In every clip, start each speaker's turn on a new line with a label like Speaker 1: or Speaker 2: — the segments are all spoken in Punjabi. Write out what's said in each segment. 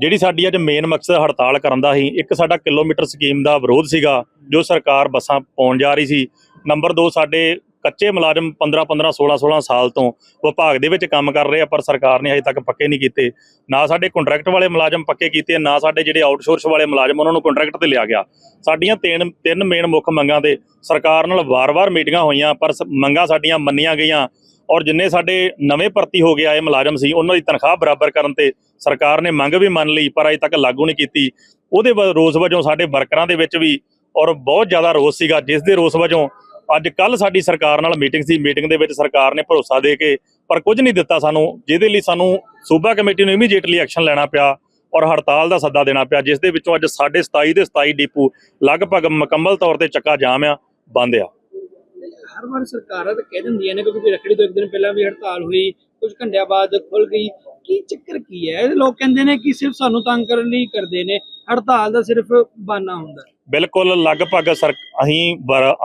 Speaker 1: ਜਿਹੜੀ ਸਾਡੀ ਅੱਜ ਮੇਨ ਮਕਸਦ ਹੜਤਾਲ ਕਰਨ ਦਾ ਸੀ, ਇੱਕ ਸਾਡਾ ਕਿਲੋਮੀਟਰ ਸਕੀਮ ਦਾ ਵਿਰੋਧ ਸੀਗਾ, ਜੋ ਸਰਕਾਰ ਬੱਸਾਂ ਪਾਉਣ ਜਾ ਰਹੀ ਸੀ। ਨੰਬਰ 2 ਸਾਡੇ ਕੱਚੇ ਮੁਲਾਜ਼ਮ 15 15 16 16 ਸਾਲ ਤੋਂ ਵਿਭਾਗ ਦੇ ਵਿੱਚ ਕੰਮ ਕਰ ਰਹੇ ਆ, ਪਰ ਸਰਕਾਰ ਨੇ ਅਜੇ ਤੱਕ ਪੱਕੇ ਨਹੀਂ ਕੀਤੇ। ਨਾ ਸਾਡੇ ਕੰਟਰੈਕਟ ਵਾਲੇ ਮੁਲਾਜ਼ਮ ਪੱਕੇ ਕੀਤੇ, ਨਾ ਸਾਡੇ ਜਿਹੜੇ ਆਊਟਸੋਰਸ ਵਾਲੇ ਮੁਲਾਜ਼ਮ, ਉਹਨਾਂ ਨੂੰ ਕੰਟਰੈਕਟ ਤੇ ਲਿਆ ਗਿਆ। ਸਾਡੀਆਂ ਤਿੰਨ ਤਿੰਨ ਮੇਨ ਮੁੱਖ ਮੰਗਾਂ ਤੇ ਸਰਕਾਰ ਨਾਲ ਵਾਰ-ਵਾਰ ਮੀਟਿੰਗਾਂ ਹੋਈਆਂ, ਪਰ ਸ- ਮੰਗਾਂ ਸਾਡੀਆਂ ਮੰਨੀਆਂ ਗਈਆਂ। ਔਰ ਜਿੰਨੇ ਸਾਡੇ ਨਵੇਂ ਭਰਤੀ ਹੋ ਗਏ ਆਏ ਮੁਲਾਜ਼ਮ ਸੀ, ਉਹਨਾਂ ਦੀ ਤਨਖਾਹ ਬਰਾਬਰ ਕਰਨ ਤੇ ਸਰਕਾਰ ਨੇ ਮੰਗ ਵੀ ਮੰਨ ਲਈ, ਪਰ ਅਜੇ ਤੱਕ ਲਾਗੂ ਨਹੀਂ ਕੀਤੀ। ਉਹਦੇ ਵ- ਰੋਸ ਵਜੋਂ ਸਾਡੇ ਵਰਕਰਾਂ ਦੇ ਵਿੱਚ ਵੀ ਔਰ ਬਹੁਤ ਜ਼ਿਆਦਾ ਰੋਸ ਸੀਗਾ, ਜਿਸ ਦੇ ਰੋਸ ਵਜੋਂ ਅੱਜ ਕੱਲ ਸਾਡੀ ਸਰਕਾਰ ਨਾਲ ਮੀਟਿੰਗ ਸੀ, ਮੀਟਿੰਗ ਦੇ ਵਿੱਚ ਸਰਕਾਰ ਨੇ ਭਰੋਸਾ ਦੇ ਕੇ ਪਰ ਕੁਝ ਨਹੀਂ ਦਿੱਤਾ ਸਾਨੂੰ, ਜਿਹਦੇ ਲਈ ਸਾਨੂੰ ਸੂਬਾ ਕਮੇਟੀ ਨੂੰ ਇਮੀਡੀਏਟਲੀ ਐਕਸ਼ਨ ਲੈਣਾ ਪਿਆ ਔਰ ਹੜਤਾਲ ਦਾ ਸੱਦਾ ਦੇਣਾ ਪਿਆ, ਜਿਸ ਦੇ ਵਿੱਚੋਂ ਅੱਜ ਸਾਡੇ 27 ਦੇ 27 ਡੀਪੂ ਲਗਭਗ ਮੁਕੰਮਲ ਤੌਰ ਤੇ ਚੱਕਾ ਜਾਮ ਆ, ਬੰਦ ਆ।
Speaker 2: ਹਰ ਵਾਰ ਸਰਕਾਰਾਂ ਤਾਂ ਕਹਿ ਦਿੰਦੀਆਂ ਨੇ ਕਿਉਂਕਿ ਰੱਖੜੀ ਤੋਂ ਇੱਕ ਦਿਨ ਪਹਿਲਾਂ ਵੀ ਹੜਤਾਲ ਹੋਈ ਕੁਝ ਘੰਟਿਆਂ ਬਾਅਦ ਖੁੱਲ ਗਈ। ਕੀ ਚੱਕਰ ਕੀ ਹੈ? ਲੋਕ ਕਹਿੰਦੇ ਨੇ ਕਿ ਸਿਰਫ ਸਾਨੂੰ ਤੰਗ ਕਰਨ ਲਈ ਕਰਦੇ ਨੇ। ਹੜਤਾਲ ਦਾ ਸਿਰਫ ਬਹਾਨਾ ਹੁੰਦਾ।
Speaker 1: ਬਿਲਕੁਲ, ਲਗਭਗ ਅਸੀਂ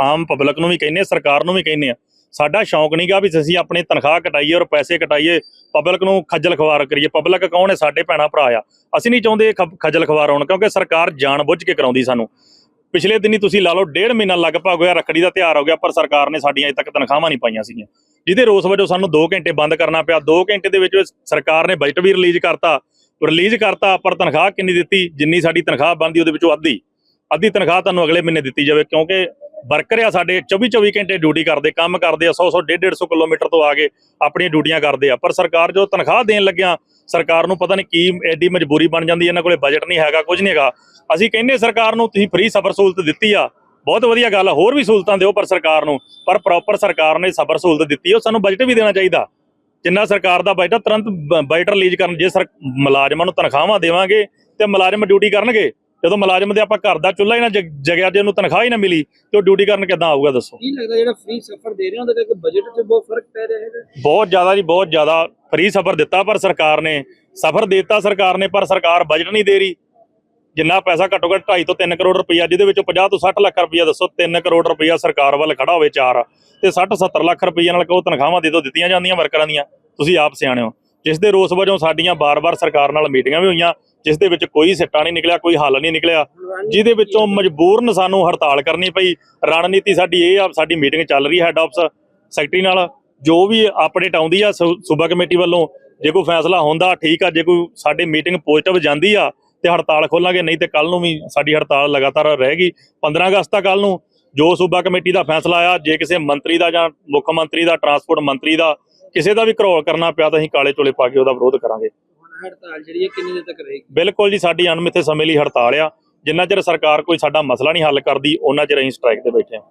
Speaker 1: ਆਮ ਪਬਲਿਕ ਨੂੰ ਵੀ ਕਹਿੰਨੇ ਸਰਕਾਰ ਨੂੰ ਵੀ ਕਹਿੰਨੇ ਆ ਸਾਡਾ ਸ਼ੌਂਕ ਨਹੀਂਗਾ ਵੀ ਅਸੀਂ ਆਪਣੀ ਤਨਖਾਹ ਕਟਾਈਏ ਔਰ ਪੈਸੇ ਕਟਾਈਏ। ਪਬਲਿਕ ਨੂੰ ਖੱਜਲ ਖਵਾਰ ਕਰੀਏ। ਪਬਲਿਕ ਕੌਣ ਹੈ? ਸਾਡੇ ਭੈਣਾ ਭਰਾ ਆ। ਅਸੀਂ ਨਹੀਂ ਚਾਹੁੰਦੇ ਖੱਜਲ ਖਵਾਰ ਹੋਣ ਕਿਉਂਕਿ ਸਰਕਾਰ ਜਾਣ ਬੁੱਝ ਕੇ ਕਰਾਉਂਦੀ ਸਾਨੂੰ। ਪਿਛਲੇ ਦਿਨੀ ਤੁਸੀਂ ਲਾ ਲਓ, ਡੇਢ ਮਹੀਨਾ ਲਗਭਗ ਹੋਇਆ, ਰੱਖੜੀ ਦਾ ਤਿਉਹਾਰ ਹੋ ਗਿਆ, ਪਰ ਸਰਕਾਰ ਨੇ ਸਾਡੀਆਂ ਅਜੇ ਤੱਕ ਤਨਖਾਹਾਂ ਨਹੀਂ ਪਾਈਆਂ ਸੀਗੀਆਂ। ਜਿਹਦੇ ਰੋਸ ਵਜੋਂ ਸਾਨੂੰ 2 ਘੰਟੇ ਬੰਦ ਕਰਨਾ ਪਿਆ। 2 ਘੰਟੇ ਦੇ ਵਿੱਚ ਸਰਕਾਰ ਨੇ ਬਜਟ ਵੀ ਰਿਲੀਜ਼ ਕਰਤਾ। ਰਿਲੀਜ਼ ਕਰਤਾ, ਪਰ ਤਨਖਾਹ ਕਿੰਨੀ ਦਿੱਤੀ? ਜਿੰਨੀ ਸਾਡੀ ਤਨਖਾਹ ਬਣਦੀ, ਉਹਦੇ ਵਿੱਚੋਂ ਅੱਧੀ। ਅੱਧੀ ਤਨਖਾਹ ਤੁਹਾਨੂੰ ਅਗਲੇ ਮਹੀਨੇ ਦਿੱਤੀ ਜਾਵੇ, ਕਿਉਂਕਿ ਵਰਕਰ ਆ ਸਾਡੇ 24 24 ਘੰਟੇ ਡਿਊਟੀ ਕਰਦੇ, ਕੰਮ ਕਰਦੇ ਆ 100 100 150 150 ਕਿਲੋਮੀਟਰ ਤੋਂ ਆ ਕੇ ਆਪਣੀਆਂ ਡਿਊਟੀਆਂ ਕਰਦੇ ਆ। ਪਰ ਸਰਕਾਰ ਜੋ ਤਨਖਾਹ ਦੇਣ ਲੱਗਿਆ ਸਰਕਾਰ ਨੂੰ ਪਤਾ ਨਹੀਂ ਕੀ ਐਡੀ ਮਜਬੂਰੀ ਬਣ ਜਾਂਦੀ, ਇਹਨਾਂ ਕੋਲੇ ਬਜਟ ਨਹੀਂ ਹੈਗਾ, ਕੁਝ ਨਹੀਂ ਹੈਗਾ। ਅਸੀਂ ਕਹਿੰਨੇ ਸਰਕਾਰ ਨੂੰ ਤੁਸੀਂ ਫ੍ਰੀ ਸਫਰ ਸਹੂਲਤ ਦਿੱਤੀ ਆ, ਬਹੁਤ ਵਧੀਆ ਗੱਲ ਆ, ਹੋਰ ਵੀ ਸਹੂਲਤਾਂ ਦਿਓ ਪਰ ਸਰਕਾਰ ਨੂੰ, ਪਰ ਪ੍ਰੋਪਰ ਸਰਕਾਰ ਨੇ ਸਫਰ ਸਹੂਲਤ ਦਿੱਤੀ, ਉਹ ਸਾਨੂੰ ਬਜਟ ਵੀ ਦੇਣਾ ਚਾਹੀਦਾ। ਜਿੰਨਾ ਸਰਕਾਰ ਦਾ ਬਜਟ ਤੁਰੰਤ ਬ- ਬਜਟ ਰਿਲੀਜ਼ ਕਰਨ, ਜੇ ਸਰ ਮੁਲਾਜ਼ਮਾਂ ਨੂੰ ਤਨਖਾਹਾਂ ਦੇਵਾਂਗੇ ਤੇ ਮੁਲਾਜ਼ਮ ਡਿਊਟੀ ਕਰਨਗੇ ਜਦੋਂ ਮੁਲਾਜ਼ਮ ਦੇ ਆਪਾਂ ਘਰ ਦਾ ਚੁੱਲ੍ਹਾ ਹੀ ਨਾ ਜਗ- ਜਗਿਆ ਜੇ ਉਹਨੂੰ ਤਨਖਾਹ ਹੀ ਨਾ ਮਿਲੀ ਤੇ ਉਹ ਡਿਊਟੀ ਕਰਨ ਕਿੱਦਾਂ ਆਊਗਾ ਦੱਸੋ?
Speaker 2: ਕੀ ਲੱਗਦਾ ਜਿਹੜਾ ਫ੍ਰੀ ਸਫ਼ਰ ਦੇ ਰਹੇ ਹੋ ਉਹਦੇ ਕਰਕੇ ਬਜਟ 'ਚ ਬਹੁਤ ਫ਼ਰਕ ਪੈ ਰਿਹਾ ਹੈ
Speaker 1: ਬਹੁਤ ਜ਼ਿਆਦਾ ਜੀ ਬਹੁਤ ਜ਼ਿਆਦਾ ਫ੍ਰੀ ਸਫਰ ਦਿੱਤਾ ਪਰ ਸਰਕਾਰ ਨੇ। ਸਫਰ ਦਿੱਤਾ ਸਰਕਾਰ ਨੇ ਪਰ ਸਰਕਾਰ ਬਜਟ ਨਹੀਂ ਦੇ ਰਹੀ। ਜਿੰਨਾ ਪੈਸਾ ਘੱਟੋ ਘੱਟ 2.5 ਤੋਂ 3 ਕਰੋੜ ਰੁਪਈਆ ਜਿਹਦੇ ਵਿੱਚੋਂ 50 ਤੋਂ 60 ਲੱਖ ਰੁਪਈਆ ਦੱਸੋ 3 ਕਰੋੜ ਰੁਪਈਆ ਸਰਕਾਰ ਵੱਲ ਖੜਾ ਹੋਵੇ ਚਾਰ। ਤੇ 60 70 ਲੱਖ ਰੁਪਈਆ ਨਾਲ ਕਹੋ ਤਨਖਾਹਾਂ ਦੇ ਦਿਓ ਦਿੱਤੀਆਂ ਜਾਂਦੀਆਂ ਵਰਕਰਾਂ ਦੀਆਂ। ਤੁਸੀਂ ਆਪ ਸਿਆਣੇ ਹੋ। ਜਿਸ ਦੇ ਰੋਸ ਵਜੋਂ ਸਾਡੀਆਂ ਬਾਰ-ਬਾਰ ਸਰਕਾਰ ਨਾਲ ਮੀਟਿੰਗਾਂ ਵੀ ਹੋਈਆਂ। ਜਿਸ ਦੇ ਵਿੱਚ ਕੋਈ ਸਿੱਟਾ ਨਹੀਂ ਨਿਕਲਿਆ, ਕੋਈ ਹੱਲ ਨਹੀਂ ਨਿਕਲਿਆ, ਜਿਹਦੇ ਵਿੱਚੋਂ ਮਜਬੂਰਨ ਸਾਨੂੰ ਹੜਤਾਲ ਕਰਨੀ ਪਈ। ਰਣਨੀਤੀ ਸਾਡੀ ਇਹ ਆ, ਸਾਡੀ ਮੀਟਿੰਗ ਚੱਲ ਰਹੀ ਹੈ ਹੈੱਡ ਆਫਿਸ ਸੈਕਟਰੀ ਨਾਲ। ਜੋ ਵੀ ਅਪਡੇਟ ਆਉਂਦੀ ਆ, ਸੂ- ਸੂਬਾ ਕਮੇਟੀ ਵੱਲੋਂ, ਜੇ ਕੋਈ ਫੈਸਲਾ ਹੁੰਦਾ, ਠੀਕ ਆ, ਜੇ ਕੋਈ ਸਾਡੀ ਮੀਟਿੰਗ ਪੋਜ਼ਿਟਿਵ ਜਾਂਦੀ ਆ, ਤੇ ਹੜਤਾਲ ਖੋਲਾਂਗੇ, ਨਹੀਂ ਤੇ ਕੱਲ ਨੂੰ ਵੀ ਸਾਡੀ ਹੜਤਾਲ ਲਗਾਤਾਰ ਰਹੇਗੀ। 15 ਅਗਸਤ ਤੱਕ ਕੱਲ ਨੂੰ, ਜੋ ਸੂਬਾ ਕਮੇਟੀ ਦਾ ਫੈਸਲਾ ਆਇਆ ਜੇ ਕਿਸੇ ਮੰਤਰੀ ਦਾ ਜਾਂ ਮੁੱਖ ਮੰਤਰੀ ਦਾ ਟਰਾਂਸਪੋਰਟ ਮੰਤਰੀ ਦਾ ਕਿਸੇ ਦਾ ਵੀ ਘਰੋਲ ਕਰਨਾ ਪਿਆ, ਤਾਂ ਅਸੀਂ ਕਾਲੇ ਚੋਲੇ ਪਾ ਕੇ ਉਹਦਾ ਵਿਰੋਧ ਕਰਾਂਗੇ।
Speaker 2: ਹੜਤਾਲ ਜਿਹੜੀ ਹੈ ਕਿੰਨੇ ਦਿਨ ਤੱਕ ਰਹੇਗੀ?
Speaker 1: ਬਿਲਕੁਲ ਜੀ, ਸਾਡੀ ਅਣਮਿੱਥੇ ਸਮੇਂ ਲਈ ਹੜਤਾਲ ਆ। ਜਿੰਨਾ ਚਿਰ ਸਰਕਾਰ ਕੋਈ ਸਾਡਾ ਮਸਲਾ ਨਹੀਂ ਹੱਲ ਕਰਦੀ ਉਹਨਾਂ ਚਿਰ ਅਸੀਂ ਸਟ੍ਰਾਈਕ ਤੇ ਬੈਠੇ ਹਾਂ।